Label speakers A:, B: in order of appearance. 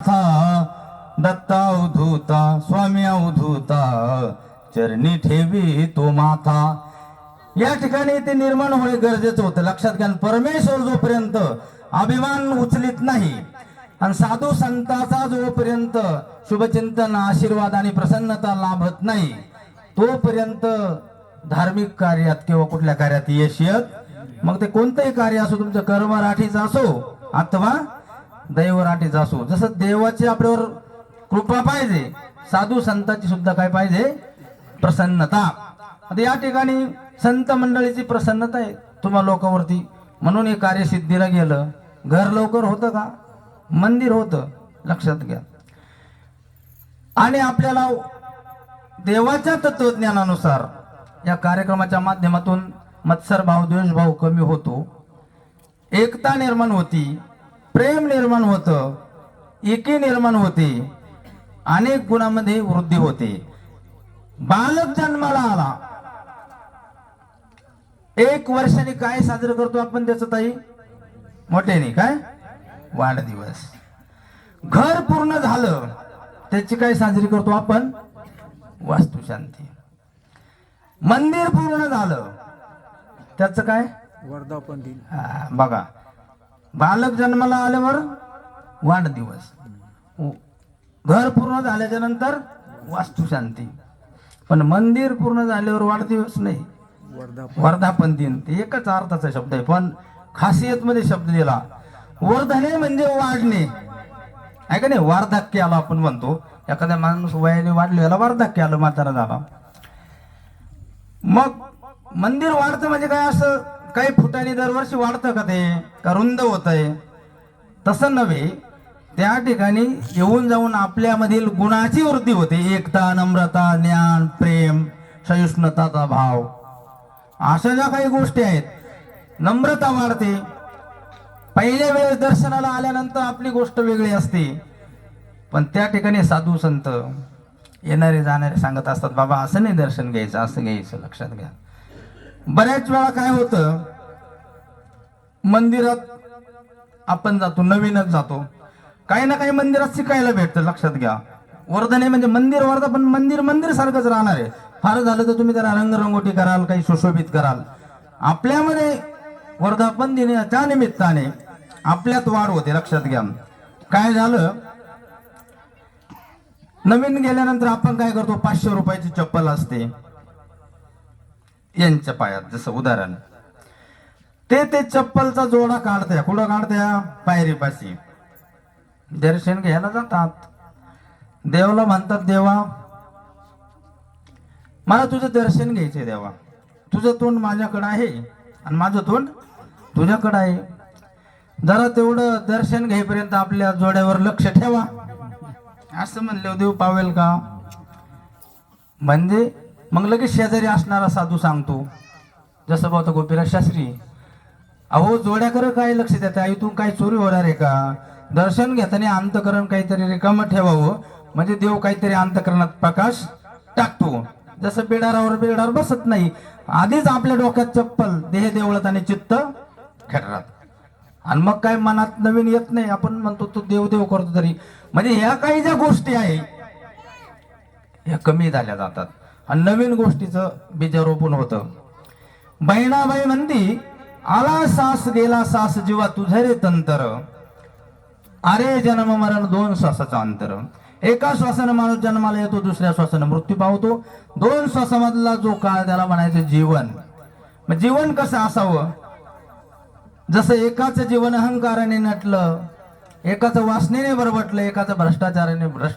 A: दत्ता अवधूता स्वामी अवधूता चरणी ठेवी तो माथा या ठिकाणी ते निर्माण होणे गरजेचं होतं. लक्षात घ्या परमेश्वर जोपर्यंत अभिमान उचलित नाही आणि साधू संताचा जोपर्यंत शुभचिंतन आशीर्वाद आणि प्रसन्नता लाभत नाही तोपर्यंत धार्मिक कार्यात किंवा कुठल्या कार्यात यश येत. मग ते कोणतंही कार्य असो तुमचं कर्मराठीचं असो अथवा दैवराठीचं असो जसं. देवाची आपल्यावर कृपा पाहिजे साधू संतांची सुद्धा काय पाहिजे? प्रसन्नता. आता या ठिकाणी संत मंडळीची प्रसन्नता आहे. तुम्हा लोकांवरती म्हणून हे कार्य सिद्धीला गेलं. घर लवकर होतं का? मंदिर होतं. लक्षात घ्या. आणि आपल्याला देवाच्या तत्वज्ञानानुसार या कार्यक्रमाच्या माध्यमातून मत्सर भाव द्वेष भाव कमी होतो. एकता निर्माण होती. प्रेम निर्माण होतं एकी निर्माण होते अनेक गुणामध्ये वृद्धी होते. बालक जन्माला आला. एक वर्षाने काय साजरं करतो आपण त्याचं ताई? मोठ्याने काय? वाढदिवस. घर पूर्ण झालं त्याची काय साजरी करतो आपण? वास्तुशांती. मंदिर पूर्ण झालं त्याचं काय?
B: वर्धापन दिन.
A: बघा. बालक जन्माला आल्यावर वाढदिवस घर पूर्ण झाल्याच्यानंतर वास्तुशांती. पण मंदिर पूर्ण झाल्यावर वाढदिवस नाही.
B: वर्धापन
A: वर्धापन दिन. ते एकच अर्थाचा शब्द आहे. पण खासियत मध्ये शब्द दिला. वर्धने म्हणजे वाढणे. आहे का नाही? वार्धक्य आला आपण म्हणतो. एखाद्या माणूस वयाने वाढले याला वार्धक्य आलं म्हातारा झाला. मग मंदिर वाढतं म्हणजे काय असं? काही फुटाने दरवर्षी वाढतं का ते? का रुंद होत आहे तसं नव्हे. त्या ठिकाणी येऊन जाऊन आपल्यामधील गुणाची वृद्धी होते. एकता नम्रता ज्ञान प्रेम सहिष्णुताचा भाव. अशा ज्या काही गोष्टी आहेत नम्रता वाढते. पहिल्या वेळेस दर्शनाला आल्यानंतर आपली गोष्ट वेगळी असते. पण त्या ठिकाणी साधू संत येणारे जाणारे सांगत असतात बाबा असं नाही दर्शन घ्यायचं असं घ्यायचं लक्षात घ्या. बऱ्याच वेळा काय होतं मंदिरात आपण जातो नवीनच जातो. काही ना काही मंदिरात शिकायला भेटतं लक्षात घ्या. वर्धने म्हणजे मंदिर वर्धा पण मंदिर मंदिर सारखंच राहणार आहे. फार झालं तर तुम्ही त्याला रंगरंगोटी कराल काही सुशोभित कराल. आपल्यामध्ये वर्धापन दिनाच्या निमित्ताने आपल्यात वाढ होते लक्षात घ्या. काय झालं? नवीन गेल्यानंतर आपण काय करतो पाचशे रुपयाची चप्पल असते. यांच्या पायात जसं उदाहरण. ते ते चप्पलचा जोडा काढत्या. कुठं काढत्या? पायरीपाशी. दर्शन घ्यायला जातात. देवाला म्हणतात देवा मला तुझं दर्शन घ्यायचंय देवा. तुझं तोंड माझ्याकडं आहे आणि माझं तोंड तुझ्याकडं आहे. जरा तेवढं दर्शन घेईपर्यंत आपल्या जोड्यावर लक्ष ठेवा. असं म्हणले देव पावेल का? म्हणजे मग लगेच शेजारी असणारा साधू सांगतो जसं भाऊ गोपीराज शास्त्री अहो जोड्याकडे काय लक्ष देता इथून काय चोरी होणार आहे का? दर्शन घेताना अंतकरण काहीतरी रिकाम ठेवावं म्हणजे देव काहीतरी अंतकरणात प्रकाश टाकतो. जसं बिडारावर बिडार बसत नाही आधीच आपल्या डोक्यात चप्पल देह देवळात आणि चित्त खेळतात. आणि मग काय मनात नवीन येत नाही आपण म्हणतो तो देव देव करतो तरी. म्हणजे ह्या काही ज्या गोष्टी आहे ह्या कमी झाल्या जातात. आणि नवीन गोष्टीचं बीजारोपण होतं. बहिणाबाई म्हणती आला सास गेला सास जीवा तुझे रे तंतर. अरे जन्म मरण दोन श्वासाचं अंतर. एका श्वासानं माणूस जन्माला येतो दुसऱ्या श्वासानं मृत्यू पावतो. दोन श्वासामधला जो काळ त्याला म्हणायचं जीवन. मग जीवन कसं असावं? जसं एकाचं जीवन अहंकाराने नटलं एकाचं वासनेने बरबटलं एकाचं भ्रष्टाचाराने भ्रष्ट